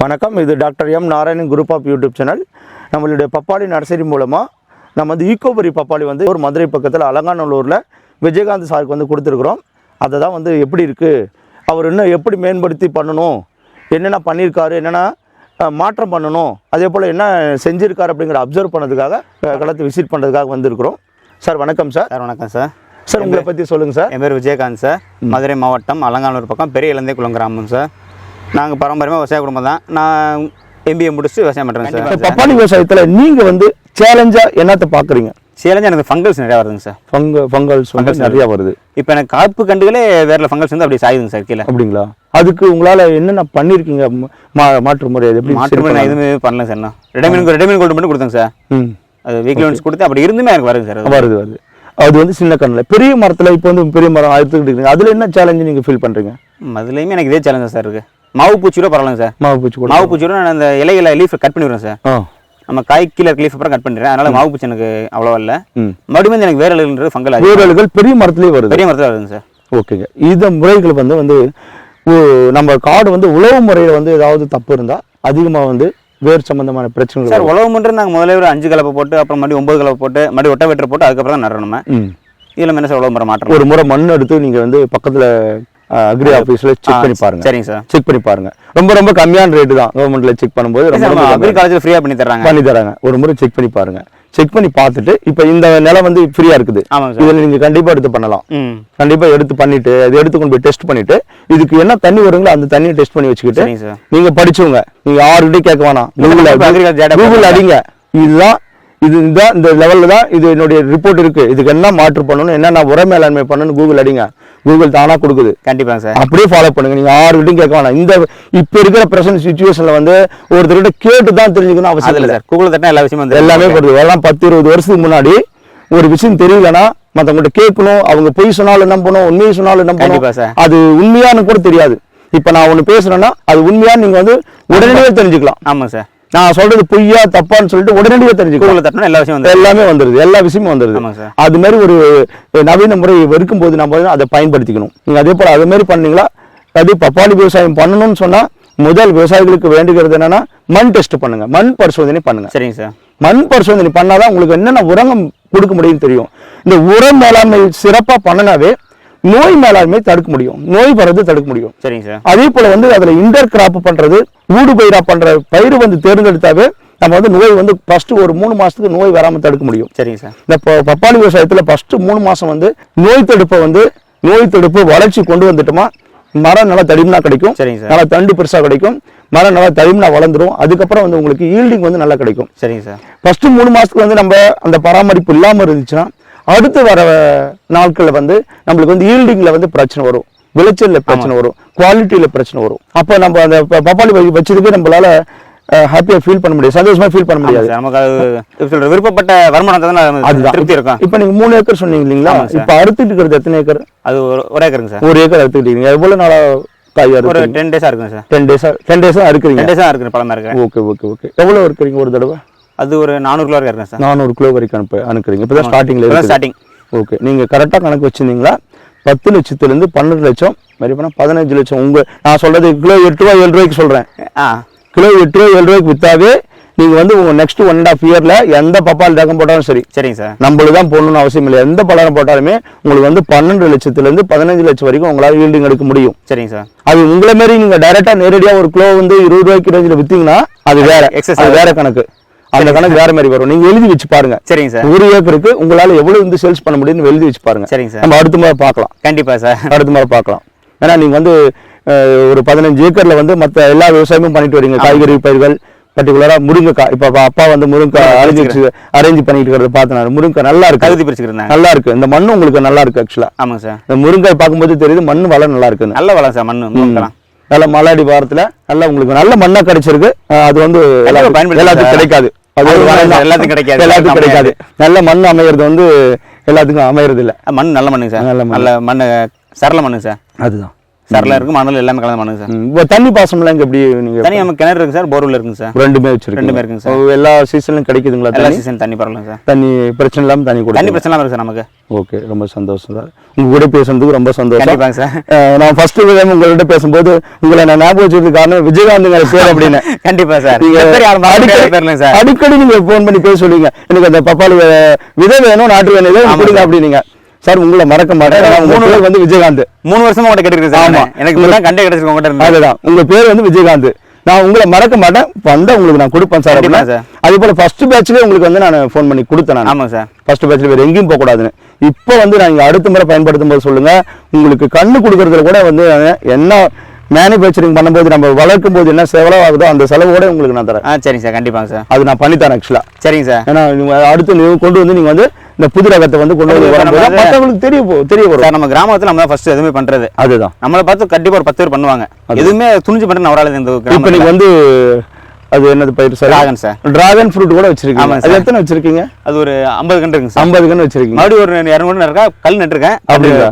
வணக்கம். இது doctor M Narayanan group of YouTube channel. நம்மளுடைய பப்பாளி நர்சரி மூலமாக நம்ம வந்து ஈக்கோபரி பப்பாளி வந்து ஒரு மதுரை பக்கத்தில் அலங்காநல்லூரில் விஜயகாந்த் சாருக்கு வந்து கொடுத்துருக்குறோம். அதை தான் வந்து எப்படி இருக்குது அவர் இன்னும் எப்படி மேம்படுத்தி பண்ணணும்? என்னென்ன பண்ணியிருக்காரு? என்னென்ன மாற்றம் பண்ணணும்? அதே போல் என்ன செஞ்சுருக்காரு அப்படிங்கிற அப்சர்வ் பண்ணதுக்காக களத்தை விசிட் பண்ணுறதுக்காக வந்திருக்கிறோம். சார் வணக்கம் சார். சார் வணக்கம் சார். சார் உங்களை பற்றி சொல்லுங்கள் சார். என் பேர் விஜயகாந்த் சார். மதுரை மாவட்டம் அலங்காநல்லூர் பக்கம் பெரிய இலந்தை குளம் கிராமம் சார். நாங்கள் பாரம்பரியமாக விவசாய குடும்பம் தான். நான் எம்பிஏ முடிச்சு விவசாயம் பண்ணுறேன் சார். பப்பாளி விவசாயத்தில் நீங்கள் வந்து சேலஞ்சாக என்னத்தை பார்க்குறீங்க சேலஞ்சு எனக்கு ஃபங்கல்ஸ் நிறையா வருதுங்க சார். ஃபங்க ஃபங்கல்ஸ் வந்து நிறையா வருது. இப்போ எனக்கு காப்பு கண்டுகளே வேற ஃபங்கல்ஸ் வந்து அப்படி சாயுதுங்க சார் கீழே. அப்படிங்களா? அதுக்கு உங்களால என்னென்ன பண்ணிருக்கீங்க? ம- மாற்று முறை அது எப்படி மாற்று நான் எதுவுமே பண்ணல சார் நான். ரெடமின் ரெடமின் கோல்டு மட்டும் கொடுத்தேங்க சார். ம். அது வீக்லி ஒன்ஸ் கொடுத்து அப்படி இருந்துமே எனக்கு வருது சார். வருது வருது. அது வந்து சின்ன கண்ணில். பெரிய மரத்துல இப்போ வந்து பெரிய மரம் எடுத்துக்கிட்டு இருக்கீங்க அதுல என்ன சேலஞ்சு நீங்க ஃபீல் பண்றீங்க? ம், அதுலேயுமே எனக்கு இதே சேலஞ்சு சார் இருக்குது மாவு பூச்சி கூட பரவாயில்லைங்க சார். மாவு பூச்சி கூட மாவு பூச்சி கூட நான் அந்த இலைகளை லீஃப் கட் பண்ணிடுவேன் சார். நம்ம காய் கீழே இருக்க லீஃப் அப்புறம் கட் பண்ணிடுறேன். அதனால மாவு பூச்சி எனக்கு அவ்வளோவா இல்லை. மறுபடியும் எனக்கு வேற இலைன்றது ஃபங்கல் வேரல்கள் பெரிய மரத்துலயே வருது. பெரிய மரத்தில் வருதுங்க சார். ஓகேங்க. இந்த முறைகள் வந்து வந்து நம்ம காடு வந்து உழவு முறையில வந்து ஏதாவது தப்பு இருந்தா அதிகமா வந்து வேர் சம்பந்தமான பிரச்சனைகள் சார் உழவு பண்ணுறது நாங்கள் முதல்ல ஒரு அஞ்சு கலப்பை போட்டு அப்புறம் மறுபடியும் ஒன்பது கலப்பை போட்டு மறுபடியும் ஒட்ட வெட்டர் போட்டு அதுக்கப்புறம் தான் நடணும் இதில் என்ன சார் உழவு முறை மாற்றம் ஒரு முறை மண் எடுத்து நீங்க வந்து பக்கத்துல அக்ரி ஆஃபீஸ்ல செக் பண்ணி பாருங்க. சரிங்க சார். செக் பண்ணி பாருங்க. ரொம்ப ரொம்ப கம்மியான ரேட்டு தான் கவர்மெண்ட்ல செக் பண்ணும்போது. ரொம்ப அக்ரி காலேஜில் ஃப்ரீயாக பண்ணி தர்றாங்க. பண்ணி தராங்க ஒரு முறை செக் பண்ணி பாருங்க. செக் பண்ணி பார்த்துட்டு இப்போ இந்த நிலம் வந்து ஃப்ரீயா இருக்குது. இதுல நீங்க கண்டிப்பா எடுத்து பண்ணலாம். கண்டிப்பா எடுத்து பண்ணிட்டு அது எடுத்து கொண்டு போய் டெஸ்ட் பண்ணிட்டு இதுக்கு என்ன தண்ணி வருங்களோ அந்த தண்ணியை டெஸ்ட் பண்ணி வச்சுக்கிட்டு நீங்க படிச்சவங்க நீங்க யாருக்கிட்டே கேட்க வேணாம். Google Google. அடிங்க. இதுதான் இது இதுதான் இந்த லெவல்ல தான் இது என்னுடைய ரிப்போர்ட் இருக்கு. இதுக்கு என்ன மாற்று பண்ணணும் என்னென்ன உர மேலாண்மை பண்ணணும் கூகுள் அடிங்க. கூகுள் தானா கொடுக்குது. கண்டிப்பாங்க சார் அப்படியே ஃபாலோ பண்ணுங்க. நீங்க யாருக்கிட்டையும் கேட்க வேணாம். இந்த இப்ப இருக்கிற பிரசன்ட் சுச்சுவேஷன்ல வந்து ஒருத்தர்கிட்ட கேட்டு தான் தெரிஞ்சுக்கணும் அவசியம் இல்லை. சார் கூகுளில் தட்டினா எல்லா விஷயமும் எல்லாமே வருது எல்லாம் பத்து இருபது வருஷத்துக்கு முன்னாடி ஒரு விஷயம் தெரியலனா மத்தவங்கள்ட்ட கேட்கணும். அவங்க பொய் சொன்னாலும் நம்பணும். உண்மையை சொன்னாலும் கண்டிப்பா சார். அது உண்மையானு கூட தெரியாது. இப்ப நான் ஒண்ணு பேசுறேன்னா அது உண்மையான்னு நீங்க வந்து உடனடியே தெரிஞ்சுக்கலாம். ஆமாங்க சார் நான் சொல்றது பொய்யா தப்பான்னு சொல்லிட்டு உடனடியே தெரிஞ்சுக்கலாம் கூகுளில் தட்டினா எல்லா விஷயம் எல்லாமே வந்துருது. எல்லா விஷயமும் வந்துருது. அது மாதிரி ஒரு நவீன முறை இருக்கும்போது நம்ம வந்து அதை பயன்படுத்திக்கணும். நீங்க அதே போல அது மாதிரி பண்ணீங்களா? அது பப்பாளி விவசாயம் பண்ணணும்னு சொன்னா முதல் விவசாயிகளுக்கு வேண்டுகிறது என்னன்னா மண் டெஸ்ட் பண்ணுங்க. மண் பரிசோதனை பண்ணுங்க. சரிங்க சார். மண் பரிசோதனை பண்ணாதான் உங்களுக்கு என்னென்ன உரங்கம் கொடுக்க முடியும்னு தெரியும். இந்த உர மேலாண்மை சிறப்பா பண்ணனாவே நோய் மேலாண்மை தடுக்க முடியும். நோய் வர்றது தடுக்க முடியும். சரிங்க சார். அதே போல வந்து அதுல இன்டர் கிராப் பண்றது ஊடு பயிரா பண்ற பயிர் வந்து தேர்ந்தெடுத்தாவே நம்ம வந்து நோய் வந்து ஃபர்ஸ்ட் ஒரு மூணு மாசத்துக்கு நோய் வராம தடுக்க முடியும். சரிங்க சார். இந்த பப்பாளி விவசாயத்துல ஃபர்ஸ்ட் மூணு மாசம் வந்து நோய் தடுப்பை வந்து நோய் தடுப்பு வளர்ச்சி கொண்டு வந்துட்டோமா மரம் நல்லா தடிமனா கிடைக்கும். சரிங்க சார். நல்லா தண்டு பெருசா கிடைக்கும். மரம் நல்லா தடிமனா வளர்ந்துரும். அதுக்கப்புறம் வந்து உங்களுக்கு ஈல்டிங் வந்து நல்லா கிடைக்கும். சரிங்க சார். ஃபர்ஸ்ட் மூணு மாசத்துக்கு வந்து நம்ம அந்த பராமரிப்பு இல்லாம இருந்துச்சுன்னா அடுத்து வர நாட்கள்ல வந்து நம்மளுக்கு வந்து ஈல்டிங்ல வந்து பிரச்சனை வரும். விளைச்சல்ல பிரச்சனை வரும். குவாலிட்டியில பிரச்சனை வரும். அப்ப நம்ம அந்த பப்பாளி வச்சதுக்கு நம்மளால ஹாப்பியா ஃபீல் பண்ண முடியாது. சந்தோஷமா ஃபீல் பண்ண முடியாது. நமக்கு சொல்ற விருப்பப்பட்ட வருமானம் அதுதான். திருப்தி இருக்கும். இப்ப நீங்க மூணு ஏக்கர் சொன்னீங்க இல்லைங்களா. இப்ப அறுத்துட்டு இருக்கிறது எத்தனை ஏக்கர்? அது ஒரு ஏக்கருங்க சார். ஒரு ஏக்கர் அறுத்துக்கிட்டீங்க எவ்வளவு நாளா காய் ஒரு டென் டேஸாக இருக்குங்க சார். டென் டேஸா டென் டேஸா அறுக்குறீங்க? டென் டேஸாக இருக்குது பழமாக இருக்கிறேன். Okay okay okay. எவ்வளவு இருக்கிறீங்க ஒரு தடவை? அது ஒரு நானூறு கிலோ வரைக்கும் சார். நானூறு கிலோ வரைக்கும் அனுப்ப அனுப்புறீங்க. இப்பதான் ஸ்டார்டிங்ல இப்பதான் இருக்கு ஸ்டார்டிங் ஓகே நீங்க கரெக்டா கணக்கு வச்சிருந்தீங்களா? பத்து லட்சத்துல இருந்து பன்னெண்டு லட்சம் மாதிரி பண்ணா பதினஞ்சு லட்சம். உங்க நான் சொல்றது கிலோ எட்டு ரூபா ஏழு ரூபாய்க்கு சொல்றேன். ஆ. கிலோ எட்டு ரூபா ஏழு ரூபாய்க்கு வித்தாவே நீங்க வந்து உங்க நெக்ஸ்ட் ஒன் அண்ட் ஆஃப் இயர்ல எந்த பப்பாளி ரகம் போட்டாலும் சரி. சரிங்க சார். நம்மளுக்கு தான் போடணும்னு அவசியம் இல்லை. எந்த பலரம் போட்டாலுமே உங்களுக்கு வந்து பன்னெண்டு லட்சத்துல இருந்து பதினஞ்சு லட்சம் வரைக்கும் உங்களால ஈல்டிங் எடுக்க முடியும். சரிங்க சார். அது உங்களை மாதிரி நீங்க டைரக்டா நேரடியா ஒரு கிலோ வந்து இருபது ரூபாய்க்கு ரேஞ்சில் வித்தீங்கன்னா அது வேற. அது வேற கணக்கு. அந்த கணக்கு வேற மாதிரி வரும். நீங்க எழுதி வச்சு பாருங்க. சரிங்க சார். ஒரு ஏக்கருக்கு உங்களால எவ்வளவு வந்து சேல்ஸ் பண்ண முடியும்னு எழுதி வச்சு பாருங்க. சரிங்க சார். நம்ம அடுத்த முறை பார்க்கலாம். கண்டிப்பாக சார். அடுத்த முறை பார்க்கலாம். ஏன்னா நீங்க வந்து ஒரு பதினஞ்சு ஏக்கர்ல வந்து மத்த எல்லா விவசாயமும் பண்ணிட்டு வரீங்க. காய்கறி பயிர்கள் பர்டிகுலரா முருங்கைக்காய் இப்ப அப்பா- வந்து முருங்கைக்காய் அரேஞ்ச் அரேஞ்ச் பண்ணிட்டு இருக்கிறத பார்த்தேன் நான். முருங்கைக்காய் நல்லா இருக்கு. கருதி பிரிச்சுக்கிறேன் நல்லா இருக்கு. இந்த மண்ணு உங்களுக்கு நல்லா இருக்கு ஆக்சுவலா ஆமாங்க சார். இந்த முருங்காய் பார்க்கும்போது தெரியுது மண்ணு வளம் நல்லா இருக்குன்னு. நல்ல வளம் சார் மண்ணு. மூக்கலாம் நல்ல மலாடி வாரத்துல நல்ல உங்களுக்கு நல்ல மண்ணா கிடைச்சிருக்கு. அது வந்து எல்லாத்துக்கும். கிடைக்காது. அது. எல்லாத்துக்கும் கிடைக்காது. எல்லாத்துக்கும் கிடைக்காது நல்ல மண் அமையறது வந்து எல்லாத்துக்கும் அமையறது இல்ல மண் நல்ல மண்ணுங்க சார் நல்ல. நல்ல மண்ணு சரள மண்ணுங்க சார் அதுதான் சரலாம் இருக்கு மணல் எல்லாமே கலந்து மண்ணுங்க சார். இப்போ தண்ணி பாசம்லாம் இங்கே எப்படி நீங்கள் தனி நம்ம கிணறு இருக்கு சார் போர்வெல் இருக்குங்க சார். ரெண்டுமே வச்சிருக்கீங்க ரெண்டுமே இருக்குங்க சார். எல்லா சீசன்லையும் கிடைக்குதுங்களா எல்லா தண்ணி? சீசன் தண்ணி பரவாயில்ல சார். தண்ணி பிரச்சனை இல்லாமல் தண்ணி தண்ணி கொடுங்க பிரச்சனை இல்லாம இருக்கு சார் நமக்கு. ஓகே ரொம்ப சந்தோஷம் சார். உங்க கூட பேசுனதுக்கு ரொம்ப சந்தோஷம். கண்டிப்பாங்க சார். நான் ஃபர்ஸ்ட் டைம் உங்கள்கிட்ட பேசும்போது உங்களை நான் ஞாபகம் வச்சதுக்கு காரணம் விஜயகாந்த்ங்கிற பேர் அப்படின்னு. கண்டிப்பா சார். நீங்க அடிக்கடி- சார். அடிக்கடி நீங்க ஃபோன் பண்ணி பேச சொல்லுவீங்க. எனக்கு அந்த பப்பாளி விதை வேணும் நாட்டு வேணும் சார். அப்படின்னீங்க. சார் உங்களை மறக்க மாட்டேன். மூணு- பேர் வந்து விஜயகாந்த். மூணு வருஷமா உங்கள்ட்ட கேட்டுருக்கு சார் ஆமா. எனக்கு கண்டே கிடைச்சிருக்கு உங்கள்கிட்ட அதுதான். உங்க பேர் வந்து விஜயகாந்த். நான் உங்களை மறக்க மாட்டேன். வந்தா உங்களுக்கு நான் கொடுப்பேன் சார் அப்படின்னா. அதே போல ஃபர்ஸ்ட் பேட்ச்லயே உங்களுக்கு வந்து நான் ஃபோன் பண்ணி கொடுத்தேன் நான். ஆமாங்க சார். ஃபர்ஸ்ட் பேட்ச்ல வேற எங்கேயும் போக கூடாதுன்னு. இப்போ வந்து நான் இங்க அடுத்த முறை பயன்படுத்தும் போது சொல்லுங்க. உங்களுக்கு கண்ணு கொடுக்கறதுல கூட வந்து என்ன மேனுஃபேக்சரிங் பண்ணும்போது நம்ம வளர்க்கும் போது என்ன செலவாகுதோ அந்த செலவோட உங்களுக்கு நான் தரேன். ஆ சரிங்க சார். கண்டிப்பாங்க சார். அது நான் பண்ணித்தரேன் ஆக்சுவலா சரிங்க சார். ஏன்னா அடுத்து கொண்டு வந்து நீங்க வந்து இந்த புது ரகத்தை வந்து கொண்டு வந்து மற்றவங்களுக்கு தெரிய தெரிய வரும். சார் நம்ம கிராமத்துல நம்ம தான் ஃபர்ஸ்ட் எதுவுமே பண்றது. அதுதான். நம்மளை பார்த்து கண்டிப்பா ஒரு பத்து பேர் பண்ணுவாங்க. எதுவுமே துணிஞ்சு பண்றது அவரால் இந்த இப்போ கிராமத்துல நீங்க வந்து அது என்னது பயிர் sir? Dragon sir. Dragon fruit கூட வச்சிருக்கீங்க. அது. எத்தனை வச்சிருக்கீங்க? அது ஒரு ஐம்பது கண்டு இருக்குங்க சார் ஐம்பது கன்று வச்சிருக்கீங்க. மறுபடியும் ஒரு இரநூறு இருக்கா? கல் நட்டுருக்கேன் அப்படிங்களா?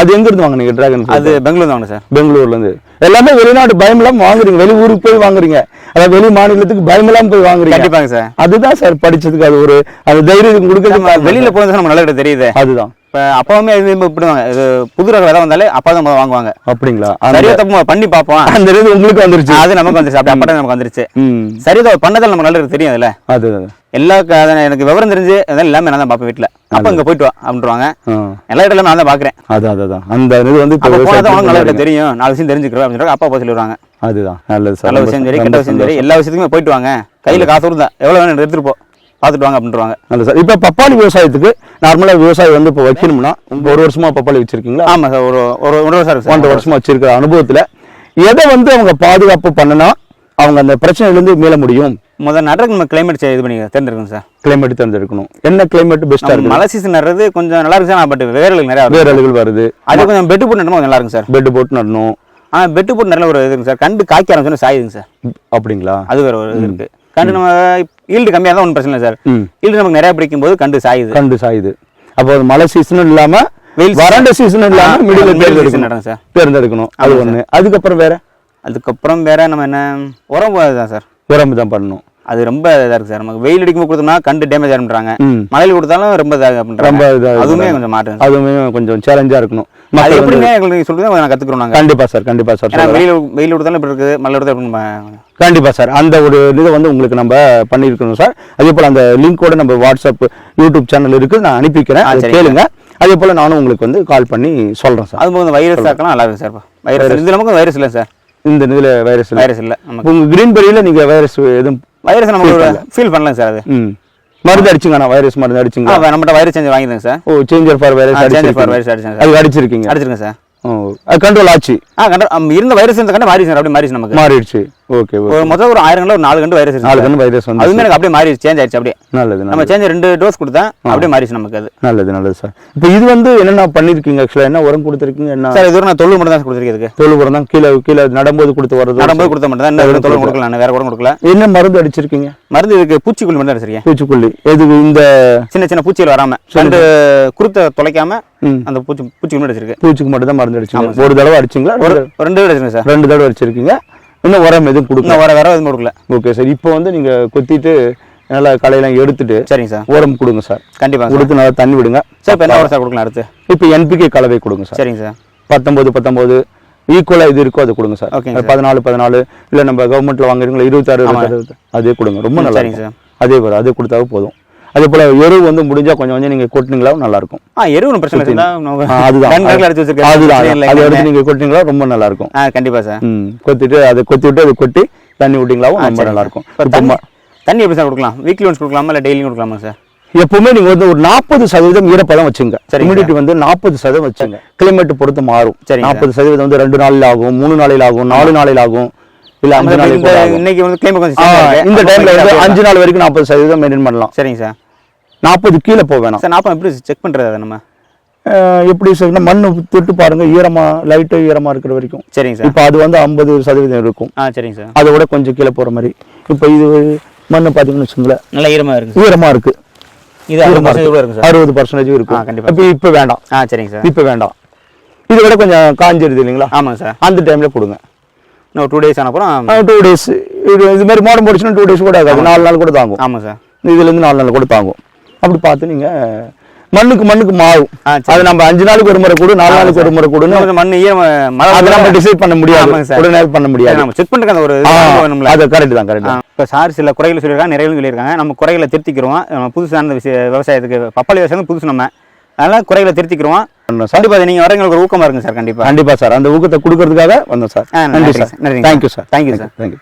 அது எங்க இருந்து வாங்குனீங்க டிராகன் அது பெங்களூர் தான் சார் பெங்களூர்ல இருந்து. எல்லாமே வெளிநாட்டு பயம் இல்லாம வாங்குறீங்க. வெளி ஊருக்கு போய் வாங்குறீங்க. அதாவது வெளி மாநிலத்துக்கு பயம் இல்லாம போய் வாங்குறீங்க. கண்டிப்பாங்க சார். அதுதான் சார் படிச்சதுக்கு அது ஒரு அந்த தைரியத்துக்கு நம்ம கொடுக்கறது வெளியில போகிறது நம்ம நல்லா தெரியுது. அதுதான். இப்போ அப்பாவுமே இது இப்படிவாங்க இது புது ரக விதை வந்தாலே அப்பா தான் முதல்ல வாங்குவாங்க. அப்படிங்களா? சரியா தப்பு பண்ணி பார்ப்போம். அந்த இது உங்களுக்கு வந்துருச்சு. அது நமக்கு வந்துருச்சு. அப்படி அப்பா நமக்கு வந்துருச்சு. ம். சரிதா பண்ணதில் நம்ம நல்லா தெரியும் அதுல. அது அது. எல்லா எனக்கு விவரம் தெரிஞ்சு அதெல்லாம் எல்லாமே நான் தான் பார்ப்பேன் வீட்டில் அப்போ இங்கே போயிட்டு வா அப்படின்றாங்க. எல்லா இடத்துல நான் தான் பார்க்குறேன். அதான் அதுதான் அந்த இது வந்து இப்போ அப்போ போனால் தான் உனக்கு நல்லா தெரியும். நாலு விஷயம் தெரிஞ்சுக்கிறோம் அப்படின்னு அப்பா போய் சொல்லிடுவாங்க. அதுதான். நல்லது சார். நல்ல விஷயம் சரி கெட்ட விஷயம் சரி எல்லா விஷயத்துக்குமே போயிட்டு வாங்க. கையில் காசு இருந்தா எவ்வளோ வேணும் எடுத்துட்டு போ. பார்த்துட்டு வாங்க அப்படின்றாங்க. நல்லது சார். இப்போ பப்பாளி விவசாயத்துக்கு நார்மலாக விவசாயி வந்து இப்போ வைக்கணும்னா ஒரு வருஷமா பப்பாளி வச்சிருக்கீங்களா? ஆமாம் சார். ஒரு ஒரு ஒன்றரை வருஷம் ஒன்றரை வருஷமா வச்சிருக்கிற அனுபவத்துல எதை வந்து அவங்க பாதுகாப்பு பண்ணுனா அவங்க அந்த பிரச்சனையிலேருந்து மீள முடியும்? முதல் நடுறதுக்கு நம்ம கிளைமேட் இது பண்ணி தேர்ந்தெடுக்கணும் சார். கிளைமேட் தேர்ந்தெடுக்கணும். என்ன கிளைமேட் பெஸ்ட்டாக நம்ம இருக்கு? மழை சீசன் நடுறது கொஞ்சம் நல்லா இருக்கு சார். பட் வேர்களுக்கு நிறையா வரும். வேர் அழுகல் வருது. அது கொஞ்சம் பெட்டு போட்டு நடுமா கொஞ்சம் நல்லா இருக்கும் சார். பெட் போட்டு நடணும். ஆனால் பெட்டு போட்டு நல்ல ஒரு இது இருக்கு சார். கண்டு காய்க்க ஆரம்பிச்சோன்னா சாயுதுங்க சார். அப்படிங்களா? அது வேற ஒரு இது இருக்கு. கண்டு நம்ம ஈல்டு கம்மியாக தான் ஒன்றும் பிரச்சனை இல்லை சார். ஈல்டு நமக்கு நிறையா பிடிக்கும் போது கண்டு சாயுது. கண்டு சாயுது. அப்போ அது மழை சீசனும் இல்லாம வெயில் வறண்ட சீசனும் இல்லாம ஆ, மிடில் தேர்ந்தெடுக்கணும். நடக்கும் சார். தேர்ந்தெடுக்கணும். அது ஒண்ணு. அதுக்கப்புறம் வேற? அதுக்கப்புறம் வேற நம்ம என்ன உரம் தான் சார். உரம்பு தான் பண்ணணும். அது ரொம்ப இதாக இருக்கு சார். நமக்கு வெயில் அடிக்கும் கொடுத்தோம்னா கண்டு டேமேஜ் ஆகின்றாங்க ம். மழையில் கொடுத்தாலும் ரொம்ப இதாக ரொம்ப அதுவுமே. கொஞ்சம் மாற்றம். அதுவுமே கொஞ்சம் சேலஞ்சா இருக்கணும். அது எப்படின்னு எங்களுக்கு சொல்லுங்க நான் கற்றுக்குறோம் நாங்கள் கண்டிப்பா சார் கண்டிப்பா சார் ஏன்னா. வெயில் வெயில் கொடுத்தாலும் இப்படி இருக்குது மழை கொடுத்தா எப்படி நம்ம கண்டிப்பா சார். அந்த ஒரு இதை வந்து உங்களுக்கு நம்ம பண்ணியிருக்கணும் சார். அதே போல அந்த லிங்கோட நம்ம வாட்ஸ்அப் யூடியூப் சேனல் இருக்கு நான் அனுப்பி வைக்கிறேன் ஆ, அதை. கேளுங்க. அதே போல நானும் உங்களுக்கு வந்து கால் பண்ணி சொல்றேன் சார். அது போது வைரஸ் ஆக்கலாம் நல்லா இருக்கு சார். வைரஸ் இது நமக்கு வைரஸ் இல்லை சார். இந்த இதுல வைரஸ் வைரஸ் இல்லை. நமக்கு உங்க கிரீன் பெரியில நீங்க வைரஸ் எதுவும் வைரஸ் நம்ம ஃபீல் பண்ணலாம் சார் அது. மருந்து அடிச்சுங்க நான் வைரஸ் மருந்து அடிச்சுங்க. நம்மகிட்ட வைரஸ் சேஞ்ச் வாங்கிடுங்க sir. O changer for virus change for virus அடிச்சேன் அது அடிச்சிருக்கீங்க? அடிச்சிருங்க சார். அது கண்ட்ரோல் ஆச்சு. ஆ கண்ட இருந்த வைரஸ் இருந்த கண்டு மாறிடுச்சு சார் அப்படியே மாறிடுச்சு நமக்கு. மாறிடுச்சு. ஓகே ஒரு மொத்தம் ஒரு ஆயிரம் கண்டு ஒரு நாலு கண்டு வைரஸ் நாலு கன்று வைரஸ் வந்து அதுவுமே எனக்கு அப்படியே மாறிடுச்சு சேஞ்ச் ஆயிடுச்சு அப்படியே. நல்லது நம்ம சேஞ்ச் ரெண்டு டோஸ் கொடுத்தேன் அப்படியே மாறிடுச்சு நமக்கு அது. நல்லது நல்லது சார் இப்போ இது வந்து என்னென்ன பண்ணிருக்கீங்க? ஆக்சுவலா என்ன உரம் கொடுத்துருக்கீங்க? என்ன? சார் இது நான் தொழில் மட்டும் தான் கொடுத்துருக்கேன் தோல் உரம் தான் கீழே கீழே நடும்போது கொடுத்து வர்றது நடும்போது கொடுத்த மட்டும் தான் இன்னும் தொழில் கொடுக்கல. நான் வேற கூட கொடுக்கல. என்ன மருந்து அடிச்சிருக்கீங்க? மருந்து இதுக்கு பூச்சிக்கொல்லி மட்டும் அடிச்சிருக்கேன். பூச்சிக்கொல்லி. எது இந்த சின்ன சின்ன பூச்சிகள் வராம. ரெண்டு குருத்தை தொலைக்காம. அந்த பூச்சி பூச்சி மட்டும் அடிச்சிருக்கு. பூச்சிக்கு மட்டும் தான் மருந்து அடிச்சீங்க ஒரு தடவை அடிச்சிங்களா? ஒரு ரெண்டு- ரெண்டு தடவை அடிச்சிருக்கேன் சார். ரெண்டு தடவை அடிச்சிருக்கீங்க. இன்னும் உரம் எதுவும் கொடுக்கல. வர வேற எதுவும் கொடுக்கல. ஓகே சார் இப்போ வந்து நீங்க கொத்திட்டு நல்லா களையெல்லாம் எடுத்துட்டு சரிங்க சார் உரம் கொடுங்க சார் கண்டிப்பாங்க சார் கொடுத்து நல்லா தண்ணி விடுங்க. சார் இப்போ என்ன வர சார் கொடுக்கலாம் அடுத்து? இப்போ என்பிகே கலவை கொடுங்க சார் சரிங்க சார் பத்தொன்பது பத்தொன்பது ஈக்குவலாக இது இருக்கோ அதை கொடுங்க சார் சார். பதினாலு பதினாலு இல்லை நம்ம கவர்மெண்ட்ல வாங்குறீங்களா இருபத்தாறு அதே கொடுங்க. ரொம்ப நல்லா சார் அதே வரும் அதே கொடுத்தாவே போதும். அதே போல எரு வந்து முடிஞ்சா கொஞ்சம் கொஞ்சம் நீங்க கொட்டினீங்களா நல்லா இருக்கும் ஆ எருவு ஒன்றும் பிரச்சனை அதுதான். அதுதான். அதை எடுத்து நீங்க கொட்டினீங்களா ரொம்ப நல்லா இருக்கும் ஆ கண்டிப்பா சார். ம் கொத்திட்டு அதை கொத்தி விட்டு அதை கொட்டி தண்ணி விட்டீங்களாவும் ரொம்ப சரிங்க. நல்லா இருக்கும் இப்போ தண்ணி எப்படி சார் கொடுக்கலாம்? வீக்லி ஒன்ஸ் கொடுக்கலாமா இல்லை டெய்லியும் கொடுக்கலாமா சார்? எப்பவுமே நீங்க வந்து ஒரு நாற்பது சதவீதம் ஈரப்பதம் வச்சுங்க. இமிடிட்டி வந்து நாற்பது சதவீதம் வச்சுங்க கிளைமேட் பொறுத்து மாறும். சரிங்க நாற்பது சதவீதம் வந்து ரெண்டு நாளில் ஆகும் மூணு நாளில் ஆகும் நாலு நாளில் ஆகும் இல்ல அஞ்சு ஆகும் இன்னைக்கு வந்து. இந்த டைம்ல வந்து அஞ்சு நாள் வரைக்கும் நாற்பது சதவீதம் மெயின்டைன் பண்ணலாம். சரிங்க சார். நாற்பது கீழே போக வேணாம். சார் நாற்பது எப்படி செக் பண்றது அதை நம்ம? எப்படி சொல்லுங்க மண்ணு தொட்டு பாருங்க ஈரமா லைட்டு ஈரமா இருக்கிற வரைக்கும். சரிங்க சார். இப்போ அது வந்து ஐம்பது சதவீதம் இருக்கும். ஆ சரிங்க சார். அதை விட கொஞ்சம் கீழே போற மாதிரி. இப்போ இது மண்ணு பார்த்தீங்கன்னு வச்சுங்களேன் நல்லா ஈரமா இருக்கு ஈரமா இருக்கு. இது அறுபது பர்சன்டேஜ் இருக்கும் ஆ, கண்டிப்பா. இப்போ இப்போ வேண்டாம். ஆ சரிங்க சார். இப்போ வேண்டாம். இதை விட கொஞ்சம் காஞ்சிருது இல்லைங்களா? ஆமாங்க சார். அந்த டைமில் கொடுங்க. இன்னும் டூ டேஸ் ஆன அப்புறம் டூ டேஸ் இது இது மாதிரி மோடம் போட்டுச்சுன்னா டூ டேஸ் கூட ஆகாது. நாலு நாள் கூட தாங்கும். ஆமாம் சார். இதுலேருந்து நாலு நாள் கூட தாங்கும். அப்படி பார்த்து நீங்கள் மண்ணுக்கு மண்ணுக்கு மாறும் சரி. அது நம்ம அஞ்சு நாளுக்கு ஒரு முறை கொடு நாலு நாளுக்கு ஒரு முறை கொடுன்னு மண் ஈரம் அதை நம்ம டிசைட் பண்ண முடியாது. சார். உடனே பண்ண முடியாது. நம்ம செக் பண்ணுறது அந்த ஒரு அது கரெக்ட் தான் கரெக்ட் இப்போ சார் சில குறைகள் சொல்லியிருக்காங்க நிறைய சொல்லியிருக்காங்க. நம்ம குறைகளை திருத்திக்கிறோம். நம்ம புதுசான விஷய விவசாயத்துக்கு பப்பாளி விவசாயம் புதுசு நம்ம. அதனால குறைகளை திருத்திக்கிறோம். சார். கண்டிப்பாக நீங்கள் வரவங்களுக்கு ஒரு ஊக்கமாக இருக்குங்க சார் கண்டிப்பாக கண்டிப்பா சார். அந்த ஊக்கத்தை கொடுக்கறதுக்காக வந்தோம் சார். நன்றி நன்றி சார். சார். நன்றிங்க. Thank you sir you, sir. Thank you